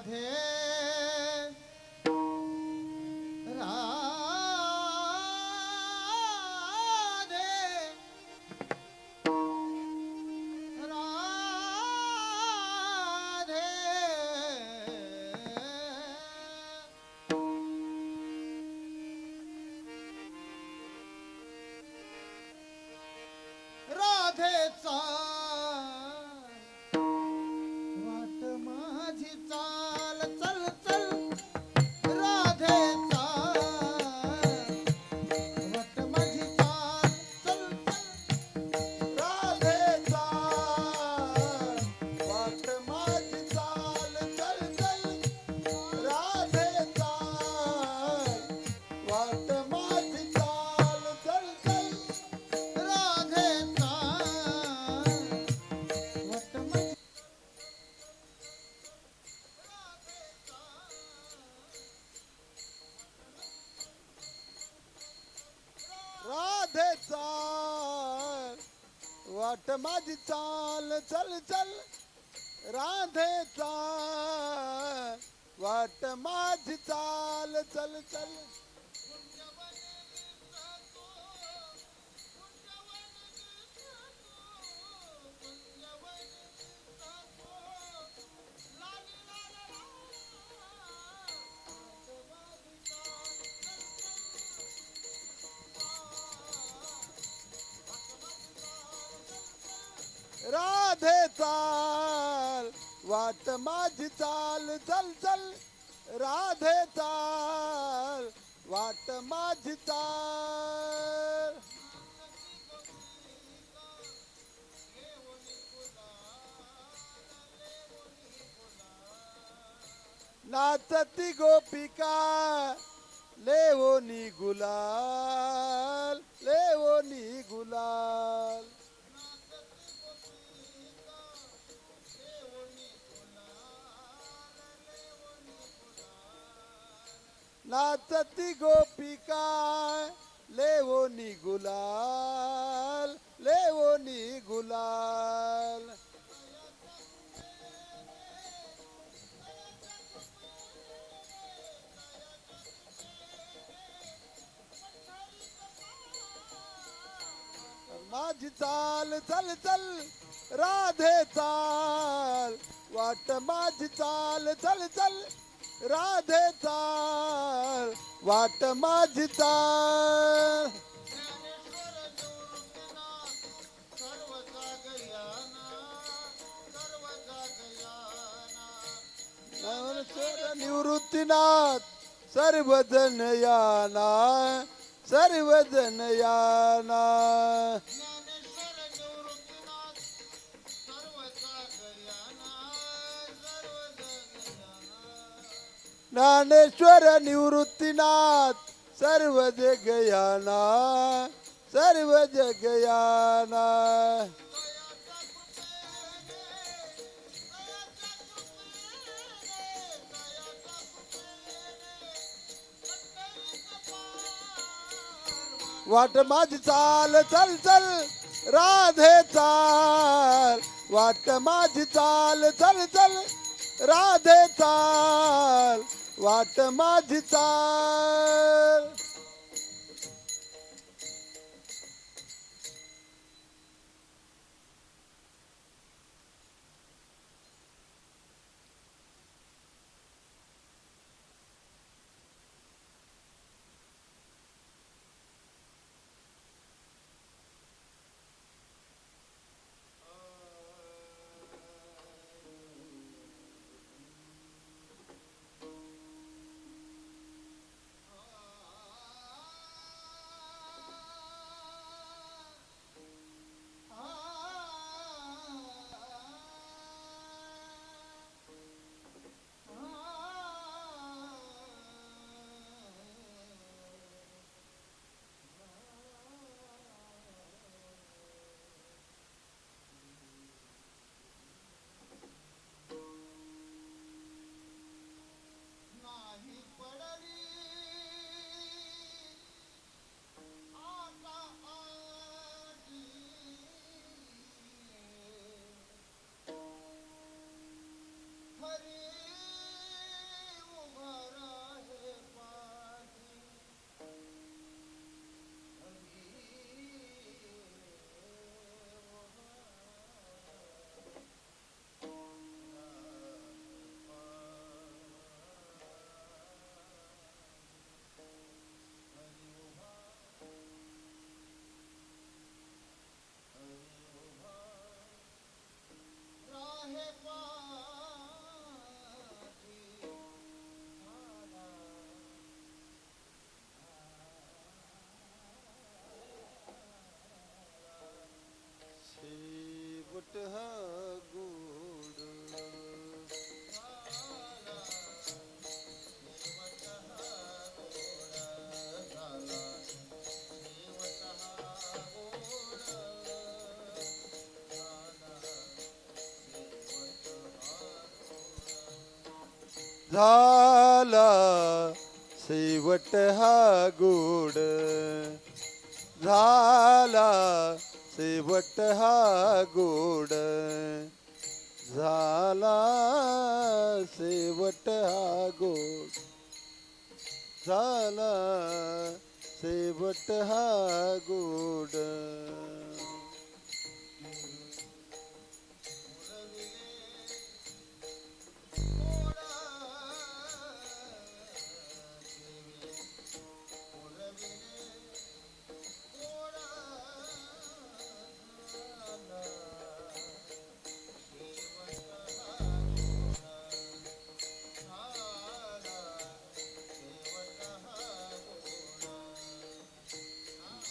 राधे तर माझी चाल चल चल. राधेचा वाट माझी चाल चल चल. मध्ये चाल वाट माझी चाल चल चल राधे चाल वाट माझी चाल. नाचती गोपिका लेवोनी गुलाल लेवोनी गुलाल. नाचती गोपिका लेवोनी गुलाल लेवोनी गुलाल. माझी चाल चल चल राधे चाल. वाट माझी चाल चल चल राधे चाल वाट माझी चाल निवृत्तीनाथ सर्वजन याना सर्वजन याना. ज्ञानेश्वर निवृत्तीनाथ सर्व जगयाना सर्व जगयाना वाट माझी चाल चल चल राधे चाल. वाट माझी चाल चल चल राधे चाल. वाट माझी चाल. झाला शेवट हा गोड. झाला शेवट हा गोड. झाला शेवट हा गोड. झाला शेवट हा गोड.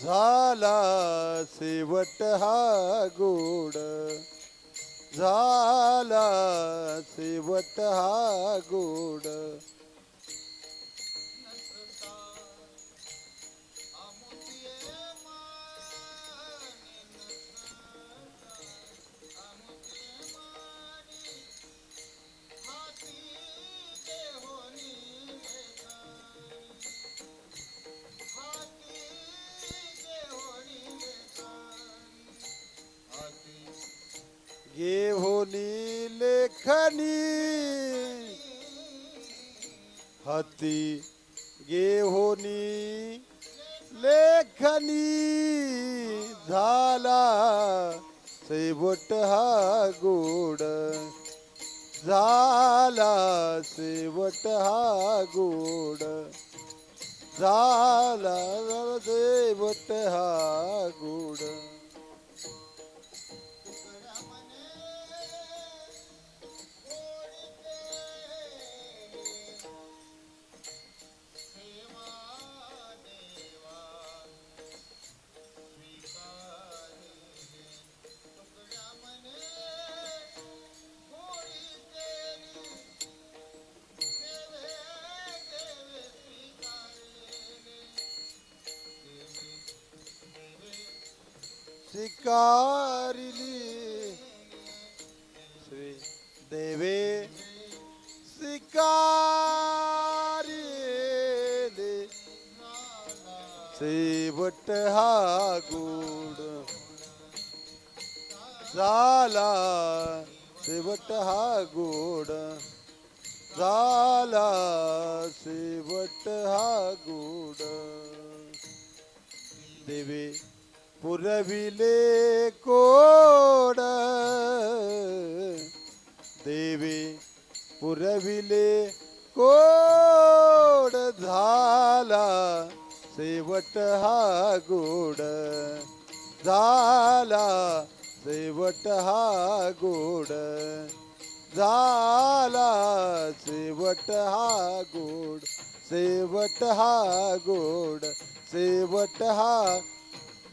झाला शेवट हा गोड. झाला शेवट हा गोड. हाती घेऊनी लेखनी झाला. शेवट हा गोड झाला. शेवट हा गोड झाला. शेवट हा गोड स्वीकारिली श्री देवे स्वीकारिले शेवट हा गोड झाला। शेवट हा गोड झाला। शेवट हा गोड देवे पुरविले कोड देवी पुरविले कोड झाला शेवट हा गोड झाला शेवट हा गोड झाला शेवट हा गोड शेवट हा गोड शेवट हा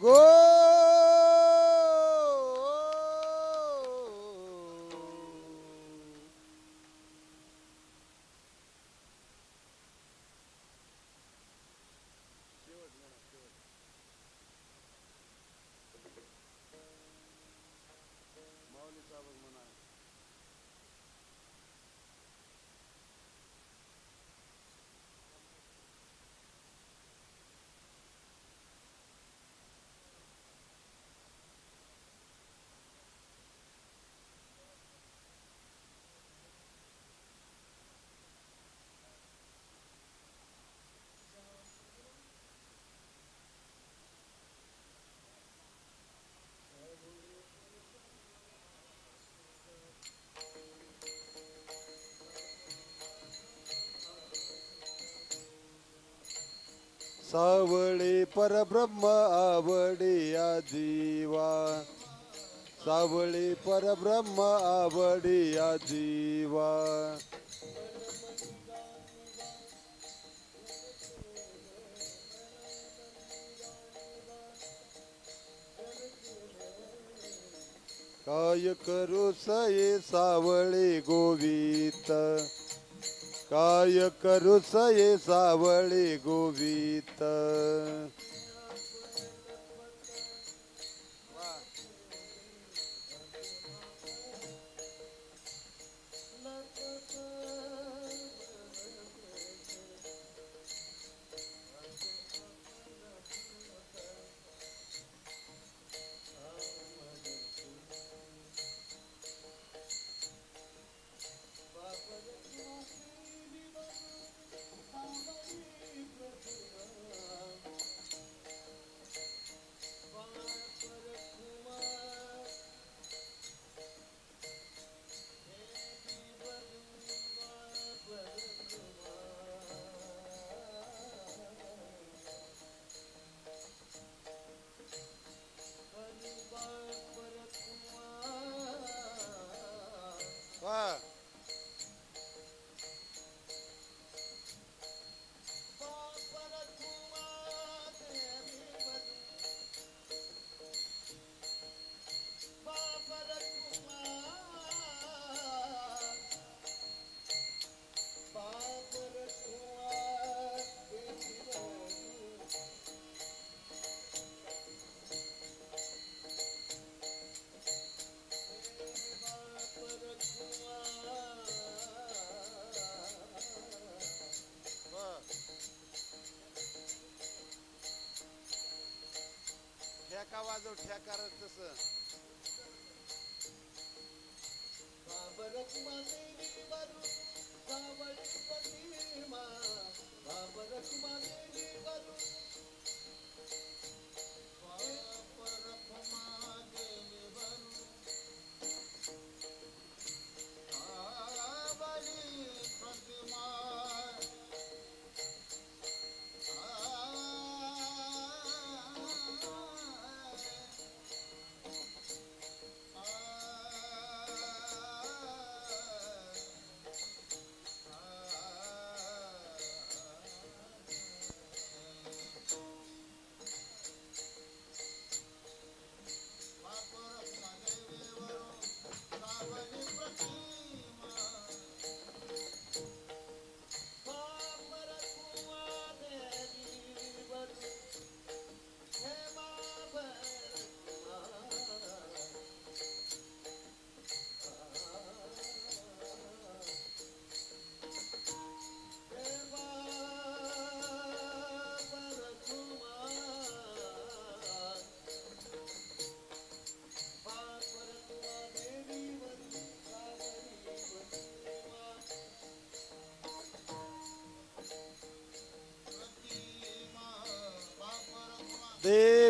गोड सावळे परब्रह्म आवडे या जीवा सावळे परब्रह्म आवडे या जीवा काय करू सये सावळे गोवित? काय करू सये सावळे गोवित. वाजव ठेका रे तसं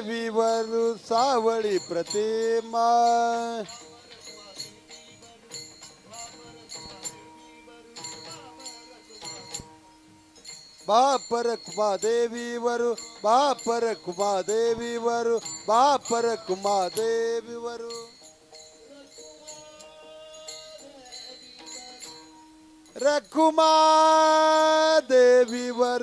देवीवर सावळी प्रतिमा। बापर कुमा देवीवर बापर कुमा देवीवर बापर कुमा देवीवर। रकुमा देवीवर।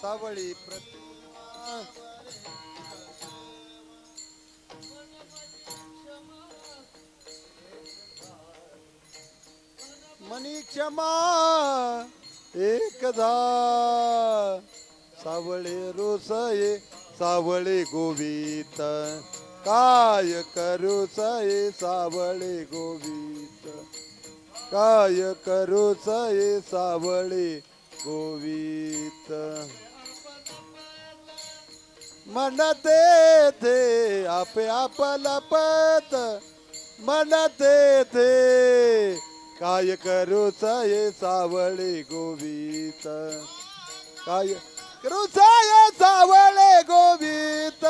सावळी प्रतिमा क्षमा एकदा. सावळे रोसये सावळे गोवित. काय करू सये सावळे गोवित? काय करू सये सावळे गोवित? म्हणते थे आपे आप लपत म्हणते थे काय करू ये सावळे गोवित? काय करू ये सावळे गोवित?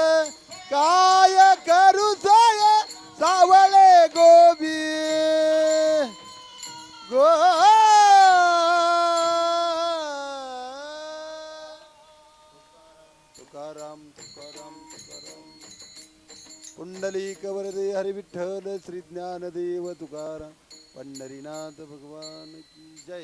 काय करू ये सावळे गोबी गो तुकाराम तुकाराम तुकाराम. पुंडलिक वरदे हरिविठ्ठल श्री ज्ञानदेव तुकाराम. પંડરીનાથ ભગવાન કી જય.